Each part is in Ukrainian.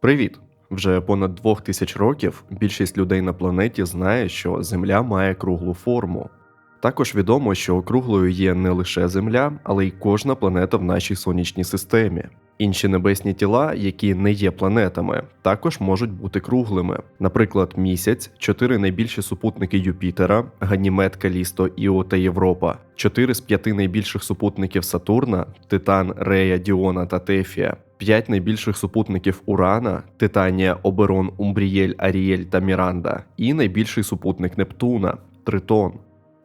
Привіт! Вже понад двох тисяч років більшість людей на планеті знає, що Земля має круглу форму. Також відомо, що круглою є не лише Земля, але й кожна планета в нашій сонячній системі. Інші небесні тіла, які не є планетами, також можуть бути круглими. Наприклад, місяць, чотири найбільші супутники Юпітера, Ганімед, Калісто, Іо та Європа, чотири з п'яти найбільших супутників Сатурна, Титан, Рея, Діона та Тефія, п'ять найбільших супутників Урана, Титанія, Оберон, Умбрієль, Арієль та Міранда, і найбільший супутник Нептуна Тритон.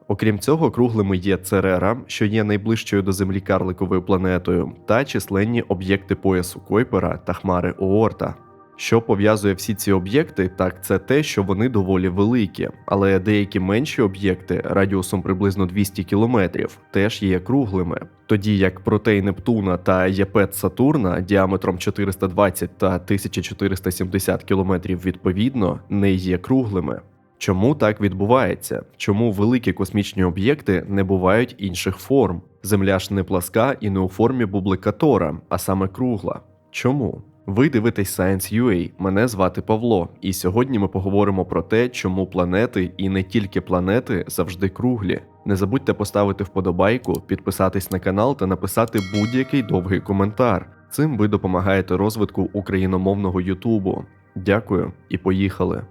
Окрім цього, круглими є Церера, що є найближчою до Землі карликовою планетою, та численні об'єкти поясу Койпера та хмари Оорта. Що пов'язує всі ці об'єкти, так це те, що вони доволі великі, але деякі менші об'єкти радіусом приблизно 200 км теж є круглими, тоді як протей Нептуна та Єпет Сатурна діаметром 420 та 1470 км відповідно не є круглими. Чому так відбувається? Чому великі космічні об'єкти не бувають інших форм? Земля ж не пласка і не у формі бубликатора, а саме кругла. Чому? Ви дивитесь Science UA, мене звати Павло, і сьогодні ми поговоримо про те, чому планети і не тільки планети завжди круглі. Не забудьте поставити вподобайку, підписатись на канал та написати будь-який довгий коментар. Цим ви допомагаєте розвитку україномовного Ютубу. Дякую і поїхали.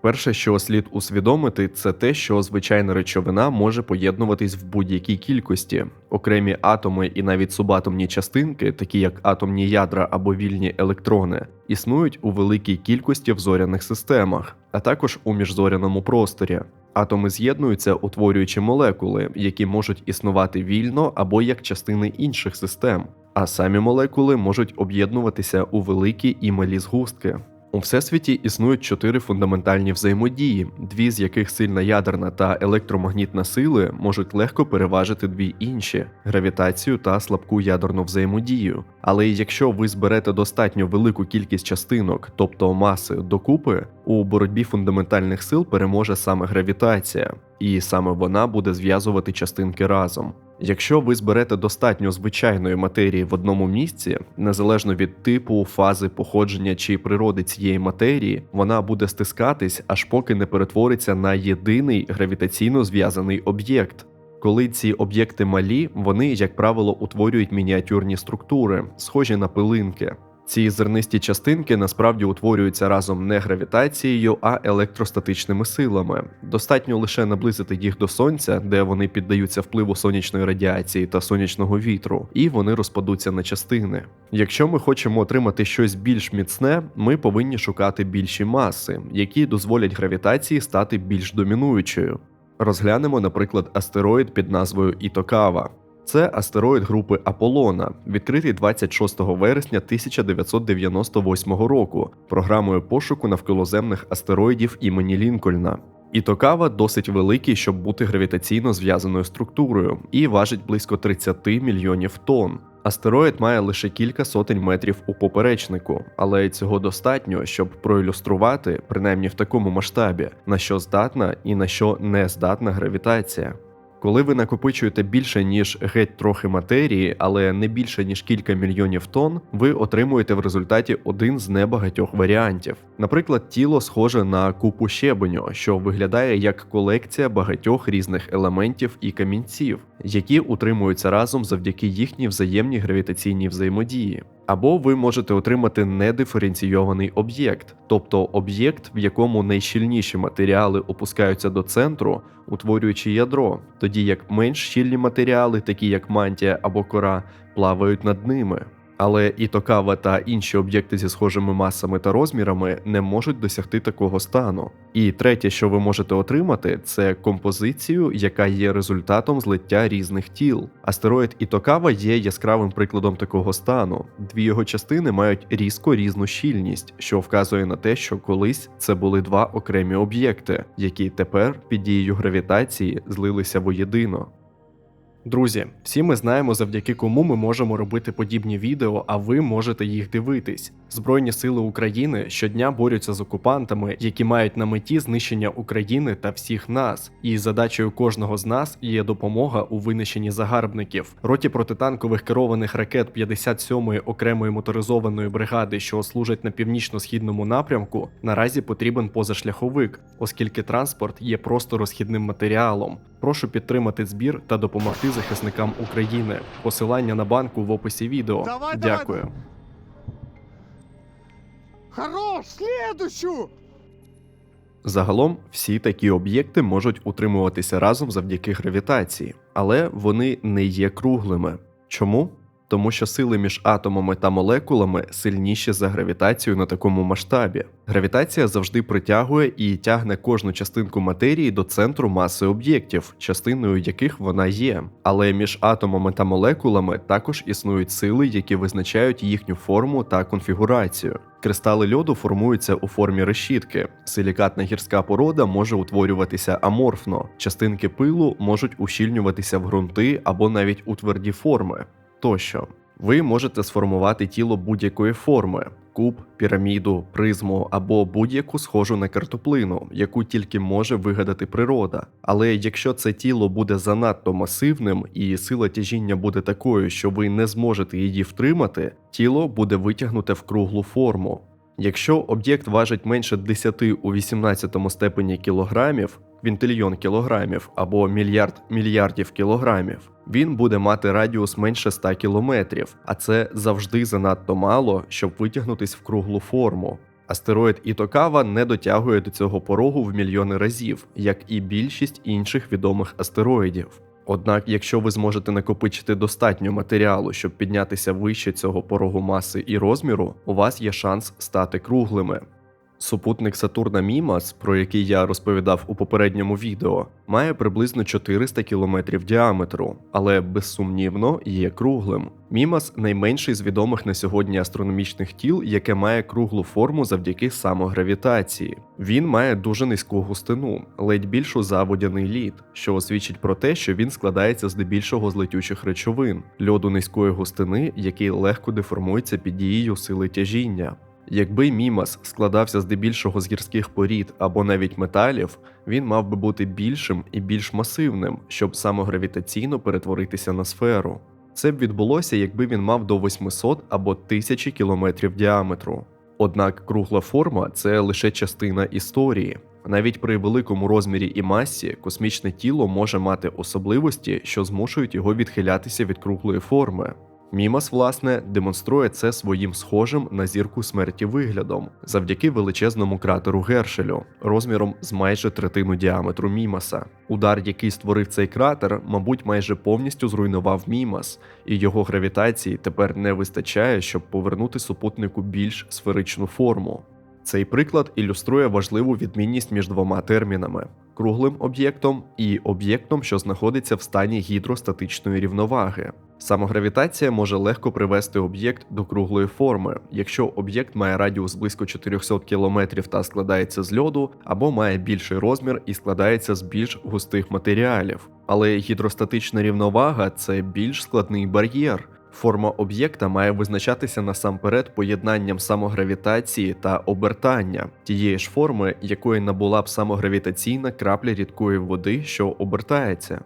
Перше, що слід усвідомити, це те, що звичайна речовина може поєднуватись в будь-якій кількості. Окремі атоми і навіть субатомні частинки, такі як атомні ядра або вільні електрони, існують у великій кількості в зоряних системах, а також у міжзоряному просторі. Атоми з'єднуються, утворюючи молекули, які можуть існувати вільно або як частини інших систем, а самі молекули можуть об'єднуватися у великі і малі згустки. У всесвіті існують чотири фундаментальні взаємодії, дві з яких сильна ядерна та електромагнітна сили можуть легко переважити дві інші гравітацію та слабку ядерну взаємодію. Але якщо ви зберете достатньо велику кількість частинок, тобто маси докупи, у боротьбі фундаментальних сил переможе саме гравітація, і саме вона буде зв'язувати частинки разом. Якщо ви зберете достатньо звичайної матерії в одному місці, незалежно від типу, фази походження чи природи цієї матерії, вона буде стискатись, аж поки не перетвориться на єдиний гравітаційно зв'язаний об'єкт. Коли ці об'єкти малі, вони, як правило, утворюють мініатюрні структури, схожі на пилинки. Ці зернисті частинки насправді утворюються разом не гравітацією, а електростатичними силами. Достатньо лише наблизити їх до сонця, де вони піддаються впливу сонячної радіації та сонячного вітру, і вони розпадуться на частини. Якщо ми хочемо отримати щось більш міцне, ми повинні шукати більші маси, які дозволять гравітації стати більш домінуючою. Розглянемо, наприклад, астероїд під назвою Ітокава. Це астероїд групи Аполлона, відкритий 26 вересня 1998 року програмою пошуку навколоземних астероїдів імені Лінкольна. Ітокава досить великий, щоб бути гравітаційно зв'язаною структурою, і важить близько 30 мільйонів тонн. Астероїд має лише кілька сотень метрів у поперечнику, але цього достатньо, щоб проілюструвати, принаймні в такому масштабі, на що здатна і на що не здатна гравітація. Коли ви накопичуєте більше ніж геть трохи матерії, але не більше ніж кілька мільйонів тонн, ви отримуєте в результаті один з небагатьох варіантів. Наприклад, тіло схоже на купу щебеню, що виглядає як колекція багатьох різних елементів і камінців, які утримуються разом завдяки їхній взаємній гравітаційній взаємодії. Або ви можете отримати недиференційований об'єкт, тобто об'єкт, в якому найщільніші матеріали опускаються до центру, утворюючи ядро, тоді як менш щільні матеріали, такі як мантія або кора, плавають над ними але і Токава та інші об'єкти зі схожими масами та розмірами не можуть досягти такого стану. І третє, що ви можете отримати, це композицію, яка є результатом злиття різних тіл. Астероїд Ітокава є яскравим прикладом такого стану. Дві його частини мають різко різну щільність, що вказує на те, що колись це були два окремі об'єкти, які тепер під дією гравітації злилися воєдино. Друзі, всі ми знаємо, завдяки кому ми можемо робити подібні відео, а ви можете їх дивитись. Збройні сили України щодня борються з окупантами, які мають на меті знищення України та всіх нас. І задачею кожного з нас є допомога у винищенні загарбників. Роті протитанкових керованих ракет 57-ї окремої моторизованої бригади, що служать на північно-східному напрямку, наразі потрібен позашляховик, оскільки транспорт є просто розхідним матеріалом. Прошу підтримати збір та допомогти захисникам України. Посилання на банку в описі відео. Давай, давай. Дякую. Хорош, слідущу! Загалом всі такі об'єкти можуть утримуватися разом завдяки гравітації, але вони не є круглими. Чому? Тому що сили між атомами та молекулами сильніші за гравітацію на такому масштабі. Гравітація завжди притягує і тягне кожну частинку матерії до центру маси об'єктів, частиною яких вона є. Але між атомами та молекулами також існують сили, які визначають їхню форму та конфігурацію. Кристали льоду формуються у формі решітки. Силікатна гірська порода може утворюватися аморфно. Частинки пилу можуть ущільнюватися в ґрунти або навіть у тверді форми. Тощо, ви можете сформувати тіло будь-якої форми: куб, піраміду, призму або будь-яку схожу на картоплину, яку тільки може вигадати природа. Але якщо це тіло буде занадто масивним і сила тяжіння буде такою, що ви не зможете її втримати, тіло буде витягнуте в круглу форму. Якщо об'єкт важить менше 10 у 18 степені кілограмів, квінтильйон кілограмів або мільярд мільярдів кілограмів, він буде мати радіус менше 100 кілометрів, а це завжди занадто мало, щоб витягнутись в круглу форму. Астероїд Ітокава не дотягує до цього порогу в мільйони разів, як і більшість інших відомих астероїдів. Однак, якщо ви зможете накопичити достатньо матеріалу, щоб піднятися вище цього порогу маси і розміру, у вас є шанс стати круглими. Супутник Сатурна Мімас, про який я розповідав у попередньому відео, має приблизно 400 км діаметру, але безсумнівно є круглим. Мімас найменший з відомих на сьогодні астрономічних тіл, яке має круглу форму завдяки самогравітації. Він має дуже низьку густину, ледь більшу за водяний лід, що свідчить про те, що він складається здебільшого з летючих речовин, льоду низької густини, який легко деформується під дією сили тяжіння. Якби мімас складався здебільшого з гірських порід або навіть металів, він мав би бути більшим і більш масивним, щоб самогравітаційно перетворитися на сферу. Це б відбулося, якби він мав до 800 або 1000 кілометрів діаметру. Однак кругла форма це лише частина історії. Навіть при великому розмірі і масі космічне тіло може мати особливості, що змушують його відхилятися від круглої форми. Мімас, власне, демонструє це своїм схожим на зірку смерті виглядом завдяки величезному кратеру Гершелю, розміром з майже третину діаметру Мімаса. Удар, який створив цей кратер, мабуть, майже повністю зруйнував Мімас, і його гравітації тепер не вистачає, щоб повернути супутнику більш сферичну форму. Цей приклад ілюструє важливу відмінність між двома термінами: круглим об'єктом і об'єктом, що знаходиться в стані гідростатичної рівноваги. Самогравітація може легко привести об'єкт до круглої форми, якщо об'єкт має радіус близько 400 км та складається з льоду, або має більший розмір і складається з більш густих матеріалів. Але гідростатична рівновага це більш складний бар'єр. Форма об'єкта має визначатися насамперед поєднанням самогравітації та обертання, тієї ж форми, якої набула б самогравітаційна крапля рідкої води, що обертається.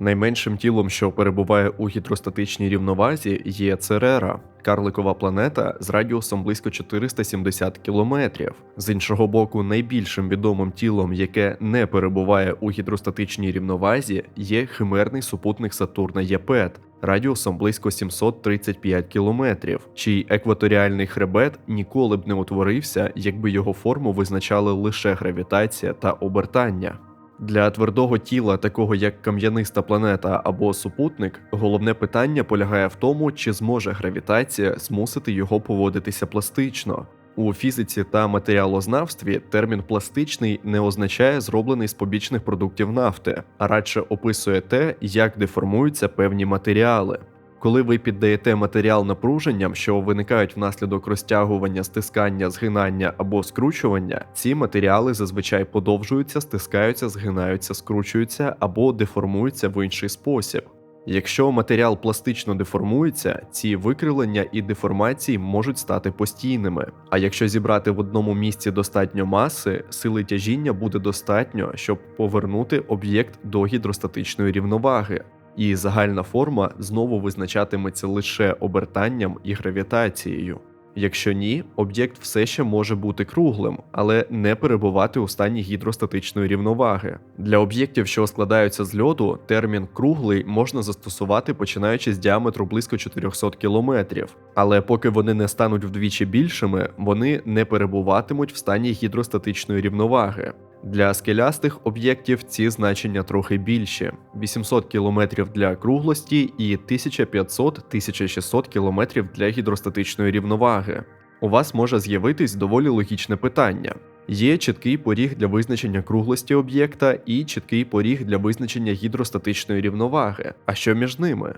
Найменшим тілом, що перебуває у гідростатичній рівновазі, є Церера, карликова планета з радіусом близько 470 кілометрів. З іншого боку, найбільшим відомим тілом, яке не перебуває у гідростатичній рівновазі, є химерний супутник Сатурна Єпет. Радіусом близько 735 кілометрів, чий екваторіальний хребет ніколи б не утворився, якби його форму визначали лише гравітація та обертання. Для твердого тіла, такого як кам'яниста планета або супутник, головне питання полягає в тому, чи зможе гравітація змусити його поводитися пластично. У фізиці та матеріалознавстві термін пластичний не означає зроблений з побічних продуктів нафти, а радше описує те, як деформуються певні матеріали. Коли ви піддаєте матеріал напруженням, що виникають внаслідок розтягування, стискання, згинання або скручування, ці матеріали зазвичай подовжуються, стискаються, згинаються, скручуються або деформуються в інший спосіб. Якщо матеріал пластично деформується, ці викривлення і деформації можуть стати постійними. А якщо зібрати в одному місці достатньо маси, сили тяжіння буде достатньо, щоб повернути об'єкт до гідростатичної рівноваги. І загальна форма знову визначатиметься лише обертанням і гравітацією. Якщо ні, об'єкт все ще може бути круглим, але не перебувати у стані гідростатичної рівноваги. Для об'єктів, що складаються з льоду, термін круглий можна застосувати починаючи з діаметру близько 400 км. Але поки вони не стануть вдвічі більшими, вони не перебуватимуть в стані гідростатичної рівноваги. Для скелястих об'єктів ці значення трохи більші: 800 км для круглості і 1500-1600 км для гідростатичної рівноваги. У вас може з'явитись доволі логічне питання. Є чіткий поріг для визначення круглості об'єкта і чіткий поріг для визначення гідростатичної рівноваги. А що між ними?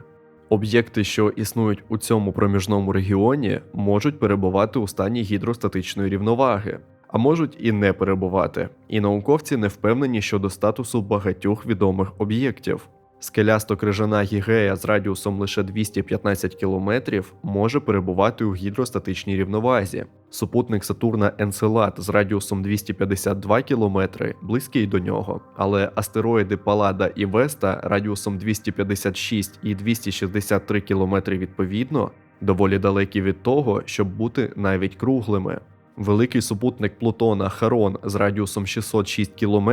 Об'єкти, що існують у цьому проміжному регіоні, можуть перебувати у стані гідростатичної рівноваги, а можуть і не перебувати. І науковці не впевнені щодо статусу багатьох відомих об'єктів. Скелясто-крижана гігея з радіусом лише 215 км може перебувати у гідростатичній рівновазі. Супутник Сатурна Енцелад з радіусом 252 км близький до нього, але астероїди Палада і Веста радіусом 256 і 263 км відповідно доволі далекі від того, щоб бути навіть круглими. Великий супутник Плутона Харон з радіусом 606 км,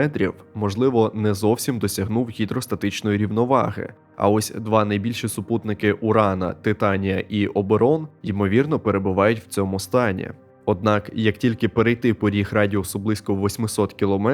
можливо, не зовсім досягнув гідростатичної рівноваги. А ось два найбільші супутники Урана, Титанія і Оберон, ймовірно, перебувають в цьому стані. Однак, як тільки перейти поріг радіусу близько 800 км,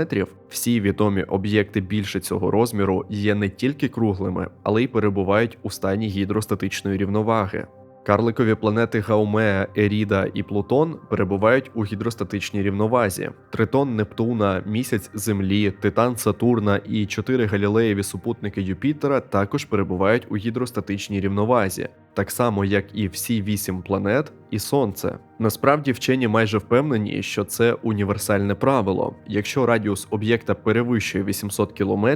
всі відомі об'єкти більше цього розміру є не тільки круглими, але й перебувають у стані гідростатичної рівноваги. Карликові планети Гаумея, Еріда і Плутон перебувають у гідростатичній рівновазі. Тритон Нептуна, місяць Землі, Титан Сатурна і чотири галілеєві супутники Юпітера також перебувають у гідростатичній рівновазі, так само як і всі вісім планет і Сонце. Насправді вчені майже впевнені, що це універсальне правило. Якщо радіус об'єкта перевищує 800 км,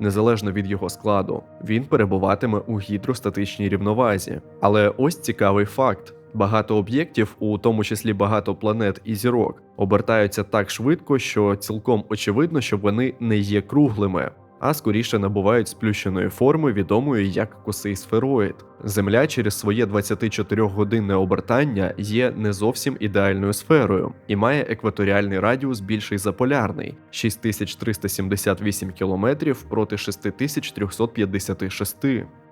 незалежно від його складу, він перебуватиме у гідростатичній рівновазі. Але ось цікавий факт. Багато об'єктів, у тому числі багато планет і зірок, обертаються так швидко, що цілком очевидно, що вони не є круглими, а скоріше набувають сплющеної форми, відомої як косий сфероїд. Земля через своє 24-годинне обертання є не зовсім ідеальною сферою і має екваторіальний радіус більший за полярний 6378 км проти 6356.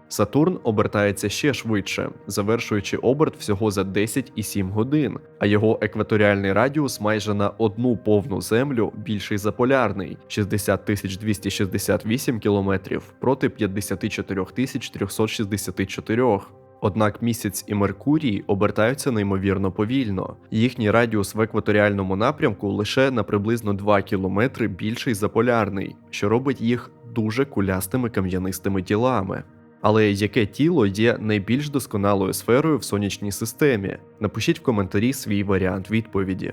Сатурн обертається ще швидше, завершуючи оберт всього за 10,7 годин, а його екваторіальний радіус майже на одну повну землю більший за полярний 60 268 км проти 54 364. Однак місяць і Меркурій обертаються неймовірно повільно. Їхній радіус в екваторіальному напрямку лише на приблизно 2 км більший за полярний, що робить їх дуже кулястими кам'янистими тілами. Але яке тіло є найбільш досконалою сферою в сонячній системі? Напишіть в коментарі свій варіант відповіді.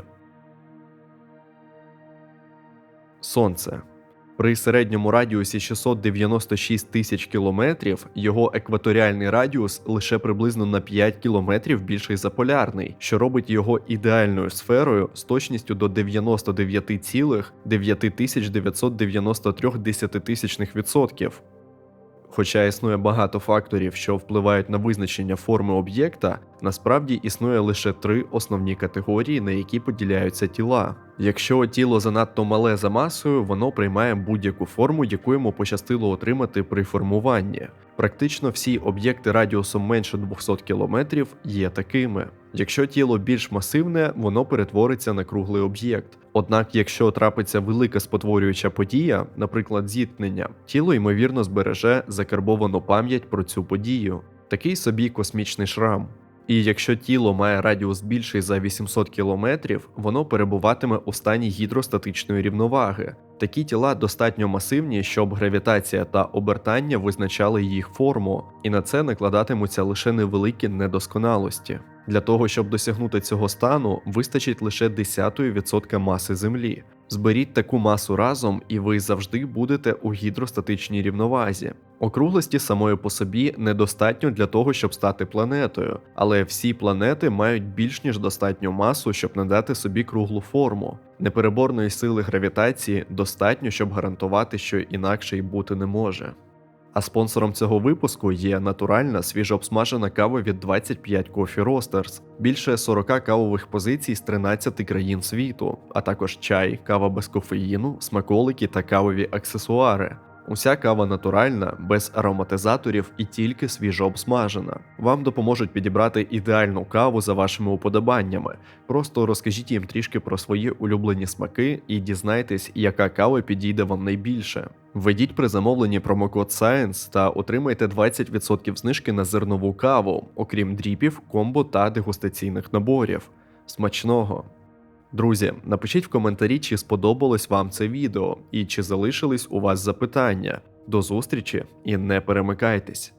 Сонце. При середньому радіусі 696 тисяч кілометрів його екваторіальний радіус лише приблизно на 5 кілометрів більший за полярний, що робить його ідеальною сферою з точністю до 99,9993 десятитисячних відсотків. Хоча існує багато факторів, що впливають на визначення форми об'єкта, насправді існує лише три основні категорії, на які поділяються тіла. Якщо тіло занадто мале за масою, воно приймає будь-яку форму, яку йому пощастило отримати при формуванні. Практично всі об'єкти радіусом менше 200 км є такими. Якщо тіло більш масивне, воно перетвориться на круглий об'єкт. Однак, якщо трапиться велика спотворююча подія, наприклад, зіткнення, тіло ймовірно збереже закарбовану пам'ять про цю подію, такий собі космічний шрам. І якщо тіло має радіус більший за 800 км, воно перебуватиме у стані гідростатичної рівноваги. Такі тіла достатньо масивні, щоб гравітація та обертання визначали їх форму, і на це накладатимуться лише невеликі недосконалості. Для того, щоб досягнути цього стану, вистачить лише 10% маси Землі. Зберіть таку масу разом, і ви завжди будете у гідростатичній рівновазі. Округлості самої по собі недостатньо для того, щоб стати планетою, але всі планети мають більш ніж достатню масу, щоб надати собі круглу форму. Непереборної сили гравітації достатньо, щоб гарантувати, що інакше й бути не може. А спонсором цього випуску є натуральна свіжообсмажена кава від 25 Coffee Roasters, більше 40 кавових позицій з 13 країн світу, а також чай, кава без кофеїну, смаколики та кавові аксесуари. Уся кава натуральна, без ароматизаторів і тільки свіжообсмажена. Вам допоможуть підібрати ідеальну каву за вашими уподобаннями. Просто розкажіть їм трішки про свої улюблені смаки і дізнайтесь, яка кава підійде вам найбільше. Введіть при замовленні промокод SCIENCE та отримайте 20% знижки на зернову каву, окрім дріпів, комбо та дегустаційних наборів. Смачного! Друзі, напишіть в коментарі, чи сподобалось вам це відео і чи залишились у вас запитання. До зустрічі і не перемикайтесь!